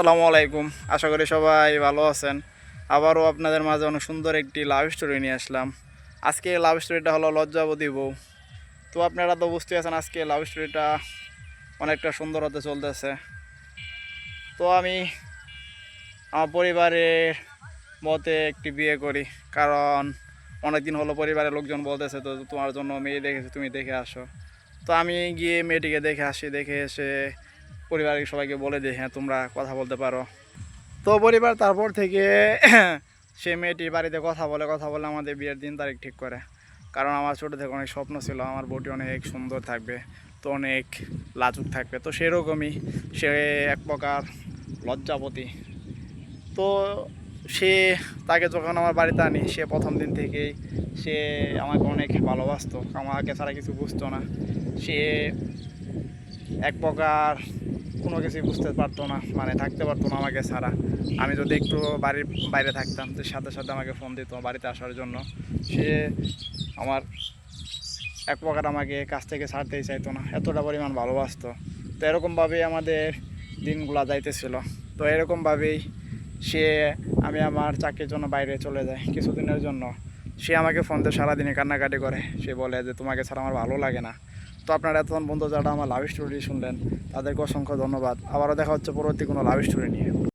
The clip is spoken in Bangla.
আসসালামু আলাইকুম। আশা করি সবাই ভালো আছেন। আবারও আপনাদের মাঝে অনেক সুন্দর একটি লাভ স্টোরি নিয়ে আসলাম। আজকে লাভ স্টোরিটা হলো লজ্জাবতী বউ। তো আপনারা তো বুঝতে আছেন, আজকে লাভ স্টোরিটা অনেকটা সুন্দর হতে চলতেছে। তো আমি আমার পরিবারের মতে একটি বিয়ে করি। কারণ অনেকদিন হলো পরিবারের লোকজন বলতেছে, তো তোমার জন্য মেয়ে দেখেছে, তুমি দেখে আসো। তো আমি গিয়ে মেয়েটিকে দেখে আসি, দেখে এসে পরিবারের সবাইকে বলে দিই হ্যাঁ তোমরা কথা বলতে পারো। তো পরিবার তারপর থেকে সে মেয়েটির বাড়িতে কথা বলে কথা বলে আমাদের বিয়ের দিন তারিখ ঠিক করে। কারণ আমার ছোটো থেকে অনেক স্বপ্ন ছিল, আমার বউটি অনেক সুন্দর থাকবে, তো অনেক লাজুক থাকবে, তো সেরকমই সে এক প্রকার লজ্জাপতি। তো সে, তাকে যখন আমার বাড়িতে আনি, সে প্রথম দিন থেকেই সে আমাকে অনেক ভালোবাসতো। আমাকে ছাড়া কিছু বুঝতো না। সে এক প্রকার কোনো কিছুই বুঝতে পারতো না মানে থাকতে পারতো না আমাকে ছাড়া। আমি যদি একটু বাড়ির বাইরে থাকতাম, তো সাথে সাথে আমাকে ফোন দিত বাড়িতে আসার জন্য। সে আমার এক প্রকার আমাকে কাছ থেকে ছাড়তেই চাইতো না, এতটা পরিমাণ ভালোবাসতো। তো এরকমভাবেই আমাদের দিনগুলা যাইতেছিল। তো এরকমভাবেই সে, আমি আমার চাকরির জন্য বাইরে চলে যাই কিছুদিনের জন্য। সে আমাকে ফোন দিয়ে সারাদিনে কান্নাকাটি করে। সে বলে যে, তোমাকে ছাড়া আমার ভালো লাগে না। তো আপনারা এতক্ষণ বন্ধু যারা আমার লাভ স্টোরি শুনলেন, তাদেরকে অসংখ্য ধন্যবাদ। আবারও দেখা হচ্ছে পরবর্তী কোনো লাভ স্টোরি নিয়ে।